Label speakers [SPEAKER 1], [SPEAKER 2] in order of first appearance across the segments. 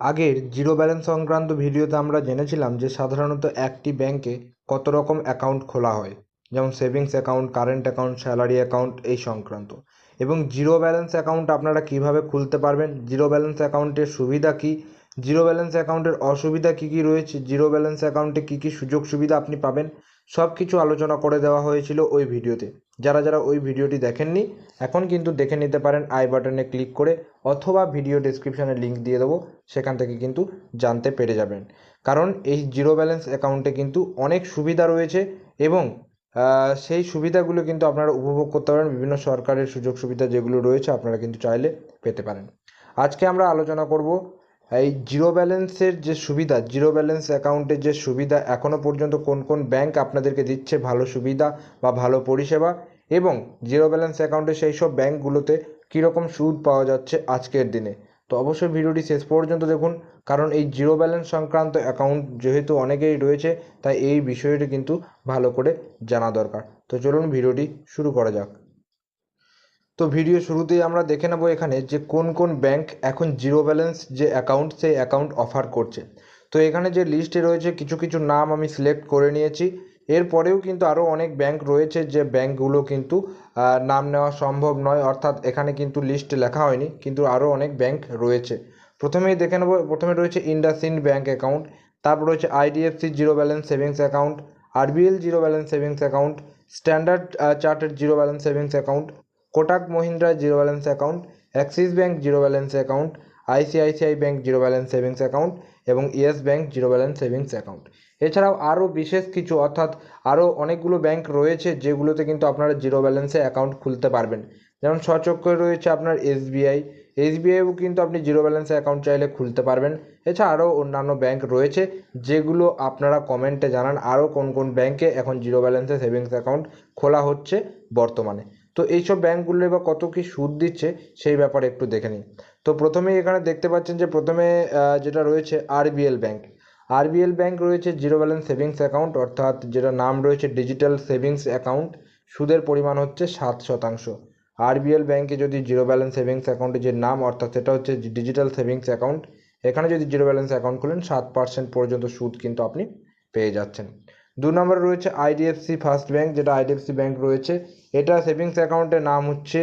[SPEAKER 1] আগের zero balance সংক্রান্ত ভিডিওতে আমরা জেনেছিলাম যে সাধারণত একটি ব্যাংকে কত রকম অ্যাকাউন্ট খোলা হয়, যেমন savings account, current account, salary account, এই সংক্রান্ত। এবং জিরো ব্যালেন্স অ্যাকাউন্ট আপনারা কীভাবে খুলতে পারবেন, জিরো ব্যালেন্স অ্যাকাউন্টের সুবিধা কী, জিরো ব্যালেন্স অ্যাকাউন্টের অসুবিধা কী কী রয়েছে, জিরো ব্যালেন্স অ্যাকাউন্টে কী কী সুযোগ সুবিধা আপনি পাবেন সব কিছু আলোচনা করে দেওয়া হয়েছিল ওই ভিডিওতে। যারা যারা ওই ভিডিওটি দেখেননি, এখন কিন্তু দেখে নিতে পারেন আই বাটনে ক্লিক করে অথবা ভিডিও ডেসক্রিপশানে লিঙ্ক দিয়ে দেবো, সেখান থেকে কিন্তু জানতে পেরে যাবেন। কারণ এই জিরো ব্যালেন্স অ্যাকাউন্টে কিন্তু অনেক সুবিধা রয়েছে এবং সেই সুবিধাগুলো কিন্তু আপনারা উপভোগ করতে পারেন। বিভিন্ন সরকারের সুযোগ সুবিধা যেগুলো রয়েছে, আপনারা কিন্তু চাইলে পেতে পারেন। আজকে আমরা আলোচনা করব এই জিরো ব্যালেন্সের যে সুবিধা জিরো ব্যালেন্স অ্যাকাউন্টের যে সুবিধা এখনও পর্যন্ত কোন কোন ব্যাংক আপনাদেরকে দিচ্ছে ভালো সুবিধা বা ভালো পরিষেবা এবং জিরো ব্যালেন্স অ্যাকাউন্টে সেই সব ব্যাংকগুলোতে কীরকম সুদ পাওয়া যাচ্ছে আজকের দিনে। তো অবশ্যই ভিডিওটি শেষ পর্যন্ত দেখুন, কারণ এই জিরো ব্যালেন্স সংক্রান্ত অ্যাকাউন্ট যেহেতু অনেকেই রয়েছে, তাই এই বিষয়টি কিন্তু ভালো করে জানা দরকার। তো চলুন ভিডিওটি শুরু করা যাক। তো ভিডিও শুরুতেই আমরা দেখে নেব এখানে যে কোন কোন ব্যাংক এখন জিরো ব্যালেন্স যে অ্যাকাউন্ট, সেই অ্যাকাউন্ট অফার করছে। তো এখানে যে লিস্টে রয়েছে কিছু কিছু নাম আমি সিলেক্ট করে নিয়েছি। এরপরেও কিন্তু আরও অনেক ব্যাংক রয়েছে যে ব্যাংকগুলো কিন্তু নাম নেওয়া সম্ভব নয়, অর্থাৎ এখানে কিন্তু লিস্টে লেখা হয়নি, কিন্তু আরও অনেক ব্যাংক রয়েছে। প্রথমেই দেখে নেব, প্রথমে রয়েছে ইন্ডাসইন্ড ব্যাংক অ্যাকাউন্ট, তারপর রয়েছে IDFC zero balance savings account, RBL zero balance savings account, Standard Chartered zero balance savings account Kotak Mahindra zero balance account Axis bank zero balance account ICICI bank zero balance savings account এবং Yes bank zero balance savings account এছাড়াও আরও বিশেষ কিছু, অর্থাৎ আরও অনেকগুলো bank রয়েছে যেগুলোতে কিন্তু আপনারা জিরো ব্যালেন্সে অ্যাকাউন্ট খুলতে পারবেন। যেমন সচক্ষে রয়েছে আপনার এসবিআই এসবিআইও কিন্তু আপনি জিরো ব্যালেন্সে অ্যাকাউন্ট চাইলে খুলতে পারবেন। এছাড়া আরও অন্যান্য ব্যাংক রয়েছে যেগুলো আপনারা কমেন্টে জানান, আরও কোন কোন ব্যাংকে এখন জিরো ব্যালেন্সে সেভিংস অ্যাকাউন্ট খোলা হচ্ছে বর্তমানে। তো এইসব ব্যাংকগুলো এবার কত কি সুদ দিচ্ছে সেই ব্যাপারে একটু দেখে নিই। তো প্রথমেই এখানে দেখতে পাচ্ছেন যে প্রথমে যেটা রয়েছে আরবিএল ব্যাংক। আরবিএল ব্যাংক রয়েছে জিরো ব্যালেন্স সেভিংস অ্যাকাউন্ট, অর্থাৎ যেটা নাম রয়েছে ডিজিটাল সেভিংস অ্যাকাউন্ট। সুদের পরিমাণ হচ্ছে সাত শতাংশ। আরবিএল ব্যাংকে যদি জিরো ব্যালেন্স সেভিংস অ্যাকাউন্টের যে নাম, অর্থাৎ সেটা হচ্ছে ডিজিটাল সেভিংস অ্যাকাউন্ট, এখানে যদি জিরো ব্যালেন্স অ্যাকাউন্ট খুলেন, সাত পার্সেন্ট পর্যন্ত সুদ কিন্তু আপনি পেয়ে যাচ্ছেন। দু নম্বরে রয়েছে আইডিএফসি ফার্স্ট ব্যাংক যেটা আইডিএফসি ব্যাংক রয়েছে। এটা সেভিংস অ্যাকাউন্টের নাম হচ্ছে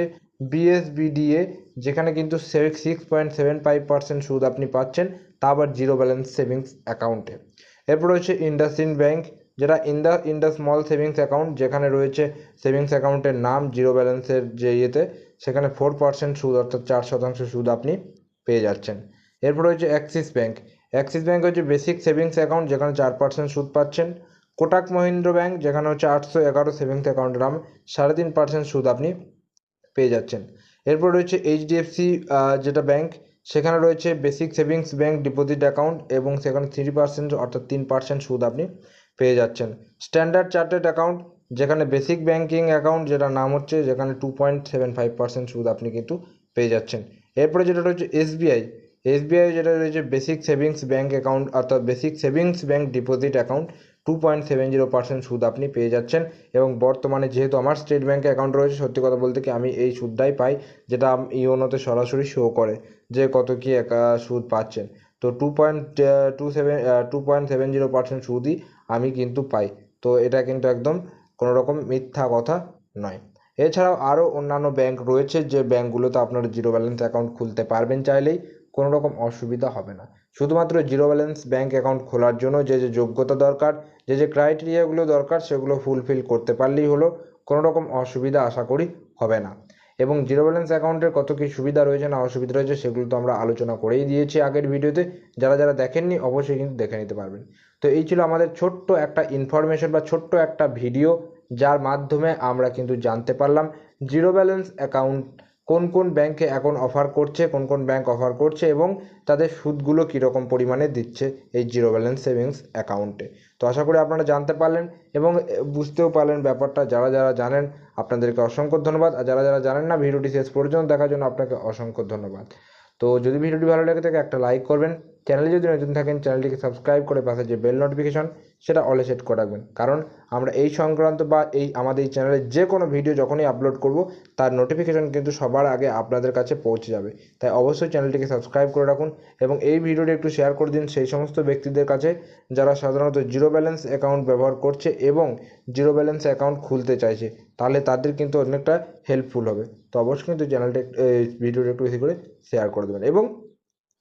[SPEAKER 1] বিএসবিডিএ যেখানে কিন্তু six point seven five percent সুদ আপনি পাচ্ছেন, তা আবার জিরো ব্যালেন্স সেভিংস অ্যাকাউন্টে এরপর রয়েছে ইন্ডাসইন্ড ব্যাংক যেটা ইন্দা ইন্ডা স্মল সেভিংস অ্যাকাউন্ট যেখানে রয়েছে সেভিংস অ্যাকাউন্টের নাম জিরো ব্যালেন্সের যে ইয়েতে, সেখানে ফোর পার্সেন্ট সুদ, অর্থাৎ চার শতাংশ সুদ আপনি পেয়ে যাচ্ছেন। এরপর রয়েছে অ্যাক্সিস ব্যাংক অ্যাক্সিস ব্যাংক হচ্ছে বেসিক সেভিংস অ্যাকাউন্ট যেখানে চার পার্সেন্ট সুদ পাচ্ছেন। কোটাক মহিন্দ্র ব্যাংক, যেখানে হচ্ছে আটশো এগারো সেভিংস অ্যাকাউন্টের নাম, সাড়ে তিন পার্সেন্ট সুদ আপনি পেয়ে যাচ্ছেন। এরপর রয়েছে এইচডিএফসি যেটা ব্যাংক, সেখানে রয়েছে basic savings bank deposit account এবং সেখানে থ্রি পার্সেন্ট অর্থাৎ তিন পার্সেন্ট সুদ আপনি পেয়ে যাচ্ছেন। স্ট্যান্ডার্ড চার্টার্ড অ্যাকাউন্ট, যেখানে বেসিক ব্যাংকিং অ্যাকাউন্ট যেটা নাম হচ্ছে, যেখানে two point seven five percent সুদ আপনি কিন্তু পেয়ে যাচ্ছেন। এরপরে যেটা রয়েছে এসবিআই এসবিআই যেটা রয়েছে বেসিক সেভিংস ব্যাঙ্ক অ্যাকাউন্ট, অর্থাৎ basic savings bank deposit account two point seven zero percent সুদ আপনি পেয়ে যাচ্ছেন এবং বর্তমানে যেহেতু আমার স্টেট ব্যাঙ্কে অ্যাকাউন্ট রয়েছে, সত্যি কথা বলতে কি আমি এই সুদটাই পাই যেটা ইওনোতে সরাসরি শো করে যে কত কি একা- সুদ পাচ্ছেন। তো two point two seven two point seven zero percent সুদই আমি কিন্তু পাই। তো এটা কিন্তু একদম কোনো রকম মিথ্যা কথা নয়। এছাড়াও আরও অন্যান্য ব্যাংক রয়েছে যে ব্যাংকগুলোতে আপনারা জিরো ব্যালেন্স অ্যাকাউন্ট খুলতে পারবেন চাইলেই। কোনো রকম অসুবিধা হবে না। শুধুমাত্র জিরো ব্যালেন্স ব্যাঙ্ক অ্যাকাউন্ট খোলার জন্য যে যে যোগ্যতা দরকার, যে যে ক্রাইটেরিয়াগুলো দরকার, সেগুলো ফুলফিল করতে পারলেই হলো, কোনো রকম অসুবিধা আশা করি হবে না। এবং জিরো ব্যালেন্স অ্যাকাউন্টের কত কী সুবিধা রয়েছে, না অসুবিধা রয়েছে, সেগুলো তো আমরা আলোচনা করেই দিয়েছি আগের ভিডিওতে। যারা যারা দেখেননি, অবশ্যই কিন্তু দেখে নিতে পারবেন। তো এই ছিল আমাদের ছোট্ট একটা ইনফরমেশন বা ছোট্ট একটা ভিডিও যার মাধ্যমে আমরা কিন্তু জানতে পারলাম। জিরো ব্যালেন্স অ্যাকাউন্ট কোন কোন ব্যাংকে এখন অফার করছে, কোন কোন ব্যাংক অফার করছে এবং তাদের সুদগুলো কীরকম পরিমাণে দিচ্ছে এই জিরো ব্যালেন্স সেভিংস অ্যাকাউন্টে তো আশা করি আপনারা জানতে পারলেন এবং বুঝতেও পারলেন ব্যাপারটা। যারা যারা জানেন, আপনাদেরকে অসংখ্য ধন্যবাদ। আর যারা যারা জানেন না, ভিডিওটি শেষ পর্যন্ত দেখার জন্য আপনাকে অসংখ্য ধন্যবাদ। তো যদি ভিডিওটি ভালো লেগে থাকে, একটা লাইক করবেন। চ্যানেলে যদি নতুন থাকেন, চ্যানেলটিকে সাবস্ক্রাইব করে পাশে যে বেল নোটিফিকেশন সেটা অলে সেট করে রাখবেন। কারণ আমরা এই সংক্রান্ত বা এই আমাদের এই চ্যানেলে যে কোনো ভিডিও যখনই আপলোড করব, তার নোটিফিকেশন কিন্তু সবার আগে আপনাদের কাছে পৌঁছে যাবে। তাই অবশ্যই চ্যানেলটিকে সাবস্ক্রাইব করে রাখুন এবং এই ভিডিওটি একটু শেয়ার করে দিন সেই সমস্ত ব্যক্তিদের কাছে যারা সাধারণত জিরো ব্যালেন্স অ্যাকাউন্ট ব্যবহার করছে এবং জিরো ব্যালেন্স অ্যাকাউন্ট খুলতে চাইছে, তাহলে তাদের কিন্তু অনেকটা হেল্পফুল হবে। তো অবশ্যই কিন্তু চ্যানেলটা ভিডিওটা একটু বেশি করে শেয়ার করে দেবেন এবং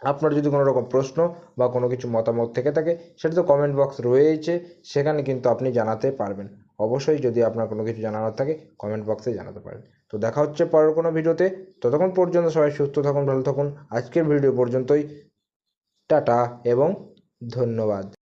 [SPEAKER 1] আপনার যদি কোনো রকম প্রশ্ন বা কোনো কিছু মতামত থেকে থাকে, সেটা তো কমেন্ট বক্স রয়েছে সেখানে কিন্তু আপনি জানাতে পারবেন। অবশ্যই যদি আপনার কোনো কিছু জানানোর থাকে কমেন্ট বক্সে জানাতে পারেন। তো দেখা হচ্ছে পরের কোনো ভিডিওতে। ততক্ষণ পর্যন্ত সবাই সুস্থ থাকুন, ভালো থাকুন। আজকের ভিডিও পর্যন্তই। টাটা এবং ধন্যবাদ।